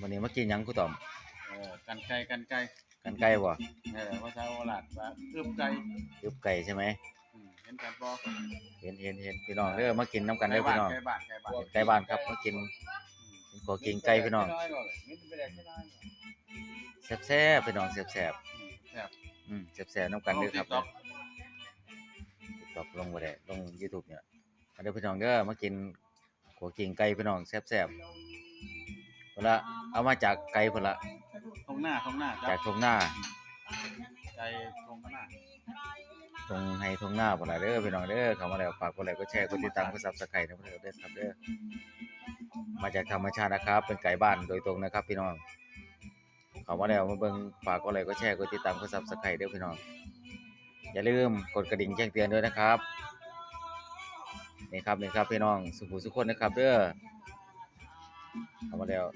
วันนี้มากินหยังกูตอมเออกันไก่กันไก่กันไก่บ่เออภาษาโอลาดว่าเอื้อมไก่ยุบไก่ใช่ไหมอืมเห็นกันบ่เห็นเห็นเห็นพี่น้องเด้อมากินน้ำกันเด้อพี่น้องไก่บ้านไก่บ้านไก่บ้านครับมากินกินขอกินไก่พี่น้องมิตรไปได้แค่น้อยแซ่บๆพี่น้องแซ่บแซ่บๆอืมแซ่บๆน้ำกันเด้อครับลงตอกลงบ่ได้ลง YouTube เนี่ยมาเด้อพี่น้องเด้อมากินขอกินไก่พี่น้องแซ่บๆพุ่ นละเอามาจากไก่พุ่นละตรงหน้าตรงหน้าจากทงหน้าไก่ตรงหน้าตรงให้ทงหน้าพุ่นละเด้อพี่น้องเด้อเข้ามาแล้วฝากกดไลค์กดแชร์กดติดตามกด Subscribe นะเพื่อนเด้อครับเด้อมาจากธรรมชาตินะครับ เป็นไก่บ้านโดยตรงนะครับพี่น้องเข้ามาแล้วมาเบิ่งฝากกดไลค์กดแชร์กดติดตามกด Subscribe เด้อพี่น้องอย่าลืมกดกระดิ่งแจ้งเตือนด้วยนะครับนี่ครับนี่ครับพี่น้องสุขุสุขคนนะครับเด้อ Sama.